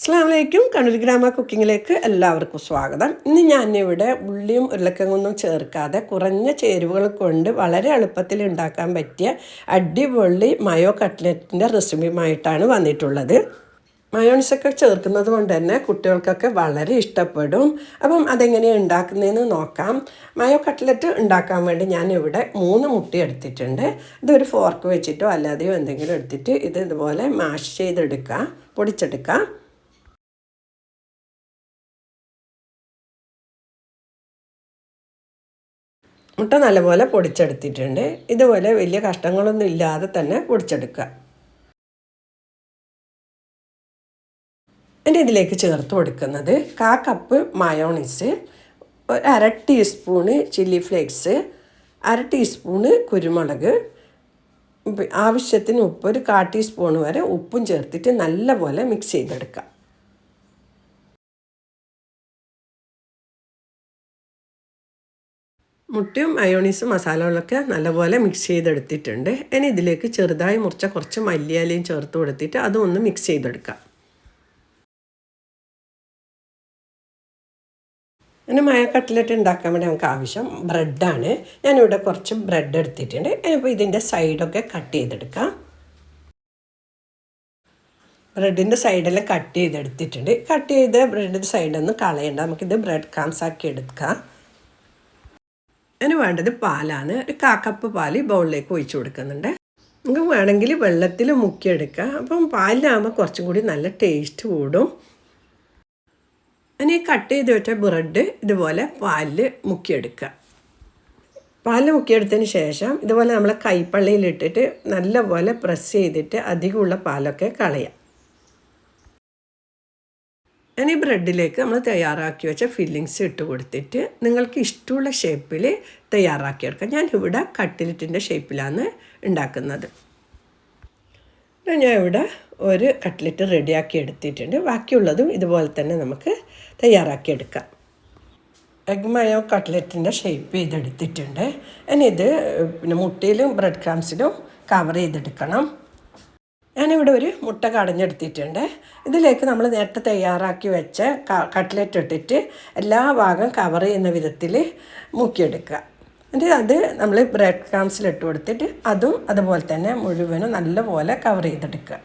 അസ്സാം വലൈക്കും കണ്ണൂർ ഗ്രാമ കുക്കിങ്ങിലേക്ക് എല്ലാവർക്കും സ്വാഗതം. ഇന്ന് ഞാൻ ഇവിടെ ഉള്ളിയും ഉരുളക്കിഴങ്ങൊന്നും ചേർക്കാതെ കുറഞ്ഞ ചേരുവകൾ കൊണ്ട് വളരെ എളുപ്പത്തിൽ ഉണ്ടാക്കാൻ പറ്റിയ അടിപൊളി മയോ കട്ട്ലറ്റിന്റെ റെസിപ്പിയുമായിട്ടാണ് വന്നിട്ടുള്ളത്. മയോണിസൊക്കെ ചേർക്കുന്നത് കൊണ്ട് തന്നെ കുട്ടികൾക്കൊക്കെ വളരെ ഇഷ്ടപ്പെടും. അപ്പം അതെങ്ങനെയാണ് ഉണ്ടാക്കുന്നതെന്ന് നോക്കാം. മയോ കട്ട്ലറ്റ് ഉണ്ടാക്കാൻ വേണ്ടി ഞാൻ ഇവിടെ മൂന്ന് മുട്ടി എടുത്തിട്ടുണ്ട്. ഇതൊരു ഫോർക്ക് വെച്ചിട്ടോ അല്ലാതെയോ എന്തെങ്കിലും എടുത്തിട്ട് ഇത് ഇതുപോലെ മാഷ് ചെയ്തെടുക്കുക പൊടിച്ചെടുക്കുക മുട്ട നല്ലപോലെ പൊടിച്ചെടുത്തിട്ടുണ്ട്. ഇതുപോലെ വലിയ കഷ്ടങ്ങളൊന്നും ഇല്ലാതെ തന്നെ പൊടിച്ചെടുക്കുക. എന്റെ ഇതിലേക്ക് ചേർത്ത് കൊടുക്കുന്നത് കാ കപ്പ് മയോണീസ് ഒരു അര ടീസ്പൂണ് ചില്ലി ഫ്ലേക്സ് അര ടീസ്പൂണ് കുരുമുളക് ആവശ്യത്തിന് ഉപ്പ് ഒരു കാ ടീസ്പൂൺ വരെ ഉപ്പും ചേർത്തിട്ട് നല്ലപോലെ മിക്സ് ചെയ്തെടുക്കാം മുട്ടയും മയോണീസും മസാലകളൊക്കെ നല്ലപോലെ മിക്സ് ചെയ്തെടുത്തിട്ടുണ്ട്. ഇനി ഇതിലേക്ക് ചെറുതായി മുറിച്ച കുറച്ച് മല്ലിയാലയും ചേർത്ത് കൊടുത്തിട്ട് അതും ഒന്ന് മിക്സ് ചെയ്തെടുക്കാം. ഇനി മയ കട്ട്ലറ്റ് ഉണ്ടാക്കാൻ വേണ്ടി നമുക്ക് ആവശ്യം ബ്രെഡാണ് ഞാനിവിടെ കുറച്ച് ബ്രെഡ് എടുത്തിട്ടുണ്ട്. ഇനിയിപ്പോൾ ഇതിന്റെ സൈഡൊക്കെ കട്ട് ചെയ്തെടുക്കാം. ബ്രെഡിന്റെ സൈഡെല്ലാം കട്ട് ചെയ്തെടുത്തിട്ടുണ്ട്. കട്ട് ചെയ്ത് ബ്രെഡിന്റെ സൈഡൊന്നും കളയണ്ട. നമുക്കിത് ബ്രെഡ് ക്രാംസ് ആക്കി എടുക്കാം. അതിന് വേണ്ടത് പാലാണ്. ഒരു കാക്കപ്പ് പാൽ ബൗളിലേക്ക് ഒഴിച്ചു കൊടുക്കുന്നുണ്ട്. നമുക്ക് വേണമെങ്കിൽ വെള്ളത്തിൽ മുക്കിയെടുക്കാം. അപ്പം പാലിനാകുമ്പോൾ കുറച്ചും കൂടി നല്ല ടേസ്റ്റ് കൂടും. ഇനി കട്ട് ചെയ്ത് വെച്ച ബ്രെഡ് ഇതുപോലെ പാലിൽ മുക്കിയെടുക്കുക. പാൽ മുക്കിയെടുത്തതിന് ശേഷം ഇതുപോലെ നമ്മൾ കൈപ്പള്ളിയിലിട്ടിട്ട് നല്ലപോലെ പ്രസ് ചെയ്തിട്ട് അധികമുള്ള പാലൊക്കെ കളയാം. ഇനി ബ്രെഡിലേക്ക് നമ്മൾ തയ്യാറാക്കി വെച്ച ഫില്ലിങ്സ് ഇട്ട് കൊടുത്തിട്ട് നിങ്ങൾക്ക് ഇഷ്ടമുള്ള ഷേപ്പിൽ തയ്യാറാക്കിയെടുക്കാം ഞാൻ ഇവിടെ കട്ട്ലറ്റിന്റെ ഷേപ്പിലാണ് ഉണ്ടാക്കുന്നത്. ഞാൻ ഇവിടെ ഒരു കട്ട്ലറ്റ് റെഡിയാക്കി എടുത്തിട്ടുണ്ട്. ബാക്കിയുള്ളതും ഇതുപോലെ തന്നെ നമുക്ക് തയ്യാറാക്കിയെടുക്കാം എഗ് മയോ കട്ട്ലറ്റിന്റെ ഷേപ്പ് ചെയ്തെടുത്തിട്ടുണ്ട്. ഇനി ഇത് പിന്നെ മുട്ടയിലും ബ്രെഡ് ക്രാംസിലും കവർ ചെയ്തെടുക്കണം. ഞാനിവിടെ ഒരു മുട്ട കടഞ്ഞെടുത്തിട്ടുണ്ട്. ഇതിലേക്ക് നമ്മൾ നേരത്തെ തയ്യാറാക്കി വെച്ച കട്ട്ലറ്റ് ഇട്ടിട്ട് എല്ലാ ഭാഗം കവർ ചെയ്യുന്ന വിധത്തിൽ മുക്കിയെടുക്കുക. എന്നിട്ട് അത് നമ്മൾ ബ്രെഡ് ക്രാംസിൽ ഇട്ട് കൊടുത്തിട്ട് അതും അതുപോലെ തന്നെ മുഴുവനും നല്ലപോലെ കവർ ചെയ്തെടുക്കുക.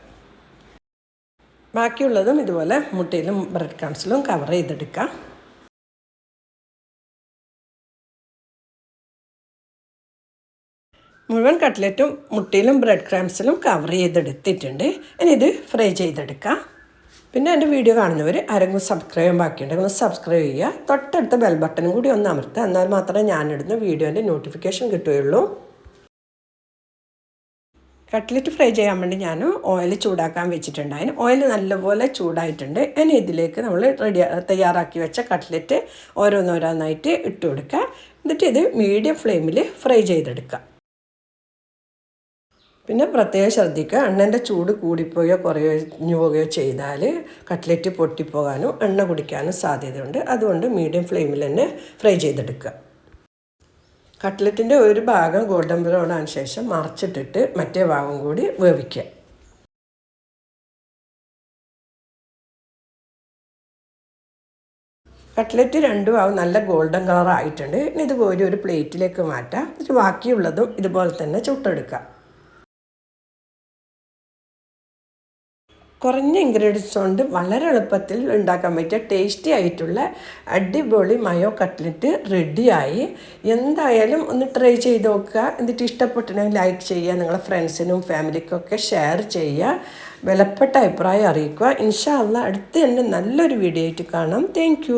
ബാക്കിയുള്ളതും ഇതുപോലെ മുട്ടയിലും ബ്രെഡ് ക്രാംസിലും കവർ ചെയ്തെടുക്കാം മുഴുവൻ കട്ട്ലറ്റും മുട്ടയിലും ബ്രെഡ് ക്രാംസിലും കവർ ചെയ്തെടുത്തിട്ടുണ്ട്. ഇനി ഇത് ഫ്രൈ ചെയ്തെടുക്കാം. പിന്നെ എന്റെ വീഡിയോ കാണുന്നവർ ആരെങ്കിലും സബ്സ്ക്രൈബ് ബാക്കിയുണ്ടെങ്കിൽ ഒന്ന് സബ്സ്ക്രൈബ് ചെയ്യുക. തൊട്ടടുത്ത ബെൽ ബട്ടണും കൂടി ഒന്ന് അമർത്തുക. എന്നാൽ മാത്രമേ ഞാനിടുന്ന വീഡിയോന്റെ നോട്ടിഫിക്കേഷൻ കിട്ടുകയുള്ളൂ. കട്ട്ലറ്റ് ഫ്രൈ ചെയ്യാൻ വേണ്ടി ഞാൻ ഓയിൽ ചൂടാക്കാൻ വെച്ചിട്ടുണ്ട്. അതിന് ഓയിൽ നല്ലപോലെ ചൂടായിട്ടുണ്ട്. ഇനി ഇതിലേക്ക് നമ്മൾ റെഡി തയ്യാറാക്കി വെച്ച കട്ട്ലറ്റ് ഓരോന്നോരോന്നായിട്ട് ഇട്ട് കൊടുക്കുക എന്നിട്ട് ഇത് മീഡിയം ഫ്ലെയിമിൽ ഫ്രൈ ചെയ്തെടുക്കുക. പിന്നെ പ്രത്യേകം ശ്രദ്ധിക്കുക. എണ്ണന്റെ ചൂട് കൂടിപ്പോയോ കുറഞ്ഞു പോവുകയോ ചെയ്താൽ കട്ട്ലറ്റ് പൊട്ടിപ്പോകാനും എണ്ണ കുടിക്കാനും സാധ്യതയുണ്ട്. അതുകൊണ്ട് മീഡിയം ഫ്ലെയിമിൽ തന്നെ ഫ്രൈ ചെയ്തെടുക്കുക. കട്ട്ലറ്റിന്റെ ഒരു ഭാഗം ഗോൾഡൻ ബ്രൗൺ ആയ ശേഷം മറച്ചിട്ടിട്ട് മറ്റേ ഭാഗം കൂടി വേവിക്കുക. കട്ട്ലറ്റ് രണ്ടും ആവും നല്ല ഗോൾഡൻ കളർ ആയിട്ടുണ്ട്. ഇനി ഇതുപോലെ ഒരു പ്ലേറ്റിലേക്ക് മാറ്റാം. ബാക്കിയുള്ളതും ഇതുപോലെ തന്നെ ചുട്ടെടുക്കാം കുറഞ്ഞ ഇൻഗ്രീഡിയൻസ് കൊണ്ട് വളരെ എളുപ്പത്തിൽ ഉണ്ടാക്കാൻ പറ്റിയ ടേസ്റ്റി ആയിട്ടുള്ള അടിപൊളി മയോ കട്ട്ലറ്റ് റെഡിയായി എന്തായാലും ഒന്ന് ട്രൈ ചെയ്ത് നോക്കുക. എന്നിട്ട് ഇഷ്ടപ്പെട്ടിട്ടുണ്ടെങ്കിൽ ലൈക്ക് ചെയ്യുക. നിങ്ങളുടെ ഫ്രണ്ട്സിനും ഫാമിലിക്കൊക്കെ ഷെയർ ചെയ്യുക. വിലപ്പെട്ട അഭിപ്രായം അറിയിക്കുക. ഇൻഷാ ഇൻഷാല്ല അടുത്ത് തന്നെ നല്ലൊരു വീഡിയോ ആയിട്ട് കാണാം. താങ്ക്